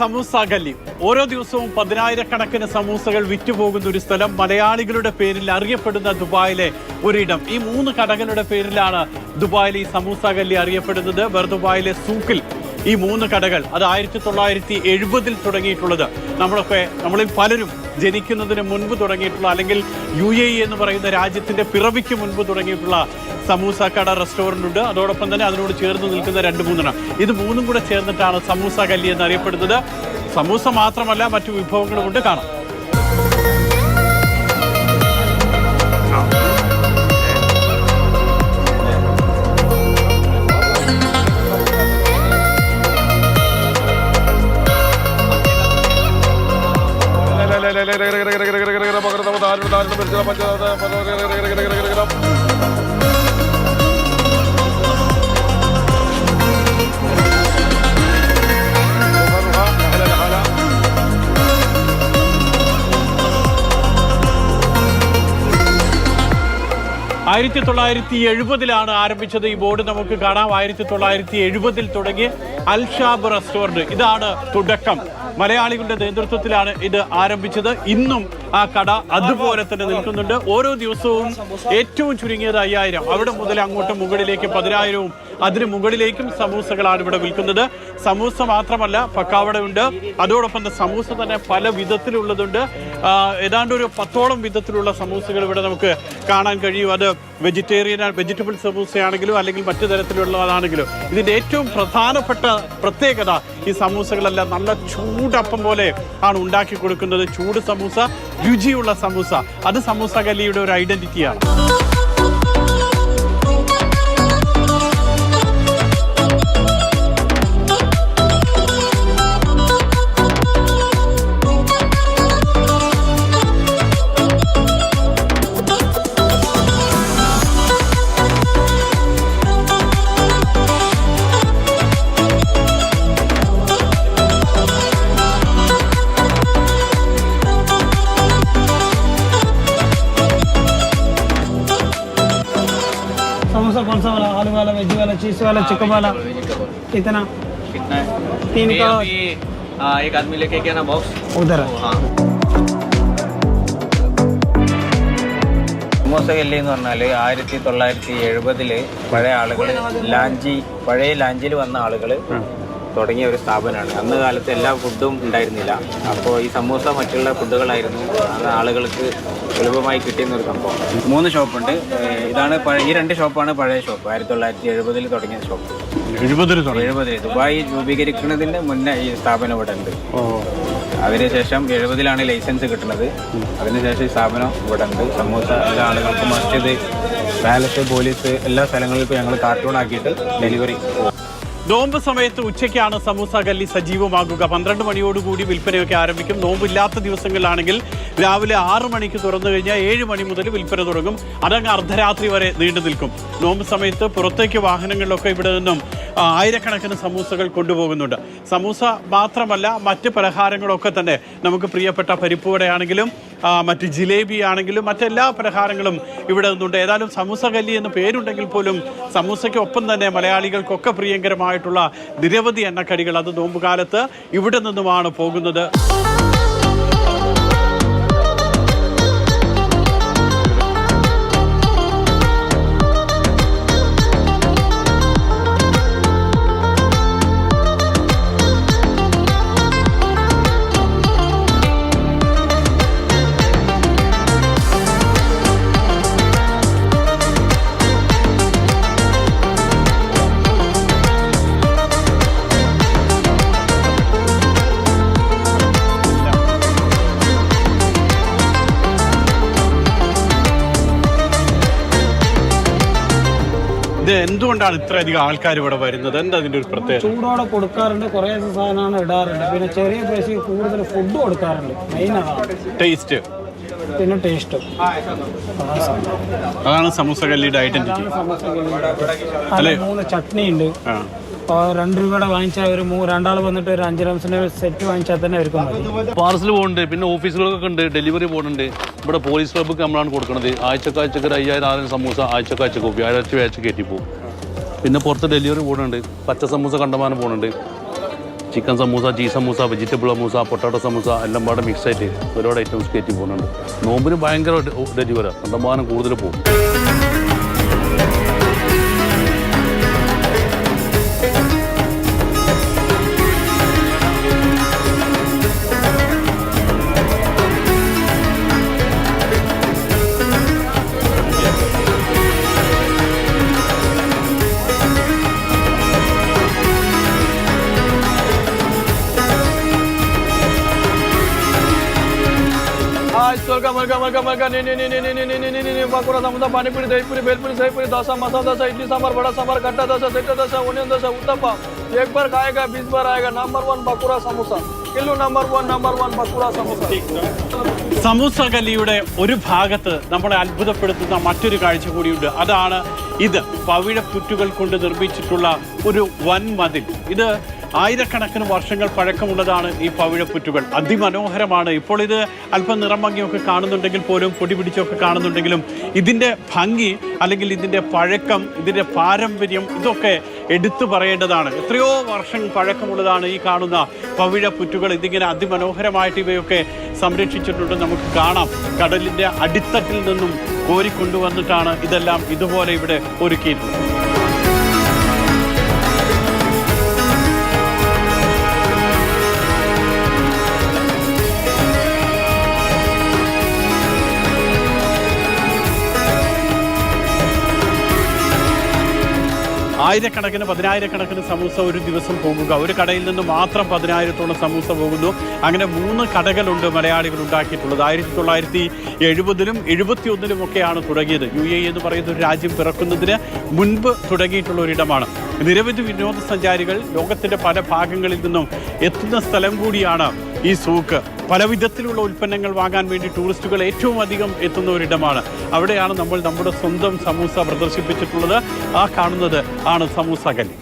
Samosa gully ഓരോ ദിവസവും പതിനായിരക്കണക്കിന് സമൂസകൾ വിറ്റുപോകുന്ന ഒരു സ്ഥലം മലയാളികളുടെ പേരിൽ അറിയപ്പെടുന്ന ദുബായിലെ ഒരിടം. ഈ മൂന്ന് കടകളുടെ പേരിലാണ് ദുബായിലെ ഈ സമൂസ ഗല്ലി അറിയപ്പെടുന്നത് വെർദുബായിലെ സൂക്കിൽ ഈ മൂന്ന് കടകൾ അത് ആയിരത്തി തൊള്ളായിരത്തി എഴുപതിൽ തുടങ്ങിയിട്ടുള്ളത്. നമ്മളൊക്കെ നമ്മളിൽ പലരും ജനിക്കുന്നതിന് മുൻപ് തുടങ്ങിയിട്ടുള്ള അല്ലെങ്കിൽ യു എ എന്ന് പറയുന്ന രാജ്യത്തിന്റെ പിറവിക്ക് മുൻപ് തുടങ്ങിയിട്ടുള്ള സമൂസ കട റെസ്റ്റോറന്റ് ഉണ്ട്. അതോടൊപ്പം തന്നെ അതിനോട് ചേർന്ന് നിൽക്കുന്ന രണ്ട് മൂന്നെണ്ണം. ഇത് മൂന്നും കൂടെ ചേർന്നിട്ടാണ് സമൂസ കല്ലി എന്ന് അറിയപ്പെടുന്നത് സമൂസ മാത്രമല്ല മറ്റു വിഭവങ്ങളും കൊണ്ട് കാണാം. ആയിരത്തി തൊള്ളായിരത്തി എഴുപതിലാണ് ആരംഭിച്ചത് ഈ ബോർഡ്. നമുക്ക് കാണാം. ആയിരത്തി തൊള്ളായിരത്തി എഴുപതിൽ തുടങ്ങി അൽഷാബ് റെസ്റ്റോറന്റ് ഇതാണ് തുടക്കം. മലയാളികളുടെ നേതൃത്വത്തിലാണ് ഇത് ആരംഭിച്ചത്. ഇന്നും ആ കട അതുപോലെ തന്നെ നിൽക്കുന്നുണ്ട്. ഓരോ ദിവസവും ഏറ്റവും ചുരുങ്ങിയത് അയ്യായിരം. അവിടെ മുതൽ അങ്ങോട്ട് മുകളിലേക്ക് പതിനായിരവും അതിന് മുകളിലേക്കും സമൂസകളാണ് ഇവിടെ വിൽക്കുന്നത്. സമൂസ മാത്രമല്ല പക്കാവട ഉണ്ട്. അതോടൊപ്പം തന്നെ സമൂസ തന്നെ പല വിധത്തിലുള്ളതുണ്ട്. ഏതാണ്ട് ഒരു പത്തോളം വിധത്തിലുള്ള സമൂസകൾ ഇവിടെ നമുക്ക് കാണാൻ കഴിയും. അത് വെജിറ്റേറിയൻ വെജിറ്റബിൾ സമൂസയാണെങ്കിലും അല്ലെങ്കിൽ മറ്റു തരത്തിലുള്ളതാണെങ്കിലും. ഇതിന്റെ ഏറ്റവും പ്രധാനപ്പെട്ട പ്രത്യേകത ഈ സമൂസകളെല്ലാം നല്ല ചൂടപ്പം പോലെ ആണ് ഉണ്ടാക്കി കൊടുക്കുന്നത്. ചൂട് സമൂസ രുചിയുള്ള സമൂസ. അത് സമൂസ കലിയുടെ ഒരു ഐഡന്റിറ്റിയാണ്. कौन सा वाला आलू वाला वेज वाला चीज वाला चिकन वाला कितना कितना है तीन ये का अभी हाँ, एक आदमी लेके गया ना बॉक्स उधर है हाँ സമോസകല്ലി എന്ന് പറഞ്ഞാൽ ആയിരത്തി തൊള്ളായിരത്തി എഴുപതില് പഴയ ആളുകൾ ലാഞ്ചി പഴയ ലാഞ്ചിയിൽ വന്ന ആളുകൾ തുടങ്ങിയ ഒരു സ്ഥാപനമാണ്. അന്ന് കാലത്ത് എല്ലാ ഫുഡും ഉണ്ടായിരുന്നില്ല. അപ്പോൾ ഈ സമൂസ മറ്റുള്ള ഫുഡുകളായിരുന്നു അത് ആളുകൾക്ക് എളുപ്പമായി കിട്ടിയെന്ന ഒരു സംഭവം. മൂന്ന് ഷോപ്പുണ്ട്. ഇതാണ് ഈ രണ്ട് ഷോപ്പാണ് പഴയ ഷോപ്പ്. ആയിരത്തി തൊള്ളായിരത്തി എഴുപതിൽ തുടങ്ങിയ ഷോപ്പ്. എഴുപതിൽ എഴുപതിൽ. ദുബായ് രൂപീകരിക്കുന്നതിന് മുന്നേ ഈ സ്ഥാപനം ഇവിടെ ഉണ്ട്. അതിനുശേഷം എഴുപതിലാണ് ലൈസൻസ് കിട്ടുന്നത്. അതിനുശേഷം ഈ സ്ഥാപനം ഇവിടെ ഉണ്ട്. സമൂസ എല്ലാ ആളുകൾക്കും മസ്ജിദ് പാലസ് പോലീസ് എല്ലാ സ്ഥലങ്ങളിലും ഇപ്പോൾ ഞങ്ങൾ കാർട്ടൂൺ ആക്കിയിട്ട് ഡെലിവറി നോമ്പ് സമയത്ത് ഉച്ചയ്ക്കാണ് സമൂസ കല്ലി സജീവമാകുക. പന്ത്രണ്ട് മണിയോടുകൂടി വിൽപ്പനയൊക്കെ ആരംഭിക്കും. നോമ്പില്ലാത്ത ദിവസങ്ങളിലാണെങ്കിൽ രാവിലെ ആറ് മണിക്ക് തുറന്നു കഴിഞ്ഞാൽ ഏഴ് മണി മുതൽ വിൽപ്പന തുടങ്ങും. അതങ്ങ് അർദ്ധരാത്രി വരെ നീണ്ടു നിൽക്കും. നോമ്പ് സമയത്ത് പുറത്തേക്ക് വാഹനങ്ങളിലൊക്കെ ഇവിടെ നിന്നും ആയിരക്കണക്കിന് സമൂസകൾ കൊണ്ടുപോകുന്നുണ്ട്. സമൂസ മാത്രമല്ല മറ്റ് പലഹാരങ്ങളൊക്കെ തന്നെ നമുക്ക് പ്രിയപ്പെട്ട പരിപ്പുവടയാണെങ്കിലും മറ്റ് ജിലേബി ആണെങ്കിലും മറ്റെല്ലാ പലഹാരങ്ങളും ഇവിടെ നിന്നുണ്ട്. ഏതായാലും സമൂസ കല്ലി എന്ന് പേരുണ്ടെങ്കിൽ പോലും സമൂസയ്ക്കൊപ്പം തന്നെ മലയാളികൾക്കൊക്കെ പ്രിയങ്കരമായിട്ടുള്ള നിരവധി എണ്ണക്കടികൾ അത് നോമ്പുകാലത്ത് ഇവിടെ നിന്നുമാണ് പോകുന്നത്. ഇത് എന്തുകൊണ്ടാണ് ഇത്രയധികം ആൾക്കാർ ഇവിടെ വരുന്നത്? എന്താ അതിന്റെ ഒരു പ്രത്യേകത? ചൂടോടെ കൊടുക്കാറുണ്ട് കുറേ സാധനമാണ് ഇടാറുണ്ട്. പിന്നെ ചെറിയ പൈസയ്ക്ക് കൂടുതൽ ഫുഡ് കൊടുക്കാറുണ്ട്. മെയിൻ അതാണ് ടേസ്റ്റ് പിന്നെ ടേസ്റ്റും അതാണ് സമൂസ കല്ലിയുടെ ഐഡന്റിറ്റി അല്ലെ? മൂന്ന് ചട്നി ഉണ്ട് രണ്ട് രൂപയുടെ വാങ്ങിച്ചാൽ ഒരു രണ്ടാൾ വന്നിട്ട് ഒരു അഞ്ച് റംസിന്റെ സെറ്റ് വാങ്ങിച്ചാൽ തന്നെ അവർക്ക് പാർസൽ പോകുന്നുണ്ട് പിന്നെ ഓഫീസുകളൊക്കെ ഉണ്ട് ഡെലിവറി പോകുന്നുണ്ട് ഇവിടെ പോലീസ് ക്ലബ്ബൊക്കെ നമ്മളാണ് കൊടുക്കുന്നത് ആഴ്ചക്ക് ആഴ്ചക്ക് ഒരു അയ്യായിരം ആയിരം സമൂസ ആഴ്ചക്ക് ആഴ്ചക്ക് വ്യാഴാഴ്ച വ്യാഴ്ച കയറ്റി പോകും പിന്നെ പുറത്ത് ഡെലിവറി പോകുന്നുണ്ട് പച്ച സമൂസ കണ്ടമാനം പോകുന്നുണ്ട് chicken samosa cheese samosa vegetable samosa potato samosa എല്ലാം പാടെ മിക്സ് ആയിട്ട് ഒരുപാട് ഐറ്റംസ് കയറ്റി പോകുന്നുണ്ട് നോമ്പിന് ഭയങ്കര ഡെലിവറി കണ്ടമാനം കൂടുതൽ പോകും తొలగా మలగా మలగా మలగా బాకురా సముద్ర పానీపూరి దయపూరి బేల్పూరి సైపూరి దోశ మసాలా దోశ ఇడ్లీ సాంబార్ వడ సాంబార్ గట్ట దోశ సెట్ట దోశ ఒనియన్ దోశ ఉత్తప్ప एक बार खाएगा बीस बार आएगा number one Bakura samosa kilo number one number one Bakura samosa samosa കലിയുടെ ഒരു ഭാഗത്ത് നമ്മളെ അത്ഭുതപ്പെടുത്തുന്ന മറ്റൊരു കാഴ്ച കൂടിയുണ്ട് അതാണ് ഇത് പവിഴപ്പുറ്റുകൾ കൊണ്ട് നിർമ്മിച്ചിട്ടുള്ള ഒരു വൻമതിൽ ഇത് ആയിരക്കണക്കിന് വർഷങ്ങൾ പഴക്കമുള്ളതാണ് ഈ പവിഴപ്പുറ്റുകൾ. അതിമനോഹരമാണ്. ഇപ്പോൾ ഇത് അല്പം നിറം ഭംഗിയൊക്കെ കാണുന്നുണ്ടെങ്കിൽ പോലും പൊടി പിടിച്ചൊക്കെ കാണുന്നുണ്ടെങ്കിലും ഇതിന്റെ ഭംഗി അല്ലെങ്കിൽ ഇതിന്റെ പഴക്കം ഇതിന്റെ പാരമ്പര്യം ഇതൊക്കെ എടുത്തു പറയേണ്ടതാണ്. എത്രയോ വർഷം പഴക്കമുള്ളതാണ് ഈ കാണുന്ന പവിഴപ്പുറ്റുകൾ. ഇതിങ്ങനെ അതിമനോഹരമായിട്ട് ഇവയൊക്കെ സംരക്ഷിച്ചിട്ടുണ്ട്. നമുക്ക് കാണാം. കടലിന്റെ അടിത്തട്ടിൽ നിന്നും കോരിക്കൊണ്ടുവന്നിട്ടാണ് ഇതെല്ലാം ഇതുപോലെ ഇവിടെ ഒരുക്കിയിട്ടുള്ളത്. ആയിരക്കണക്കിന് പതിനായിരക്കണക്കിന് സമൂസ ഒരു ദിവസം പോകുക. ഒരു കടയിൽ നിന്ന് മാത്രം പതിനായിരത്തോളം സമൂസ പോകുന്നു. അങ്ങനെ മൂന്ന് കടകളുണ്ട് മലയാളികൾ ഉണ്ടാക്കിയിട്ടുള്ളത്. ആയിരത്തി തൊള്ളായിരത്തി എഴുപതിലും എഴുപത്തി ഒന്നിലും ഒക്കെയാണ് തുടങ്ങിയത്. യു എ എന്ന് പറയുന്ന ഒരു രാജ്യം പിറക്കുന്നതിന് മുൻപ് തുടങ്ങിയിട്ടുള്ള ഒരിടമാണ്. നിരവധി വിനോദസഞ്ചാരികൾ ലോകത്തിന്റെ പല ഭാഗങ്ങളിൽ നിന്നും എത്തുന്ന സ്ഥലം കൂടിയാണ് ഈ സൂക്ക്. പല വിധത്തിലുള്ള ഉൽപ്പന്നങ്ങൾ വാങ്ങാൻ വേണ്ടി ടൂറിസ്റ്റുകൾ ഏറ്റവും അധികം എത്തുന്ന ഒരിടമാണ്. അവിടെയാണ് നമ്മൾ നമ്മുടെ സ്വന്തം സമൂസ പ്രദർശിപ്പിച്ചിട്ടുള്ളത്. ആ കാണുന്നത് ആണ് സമൂസ കലി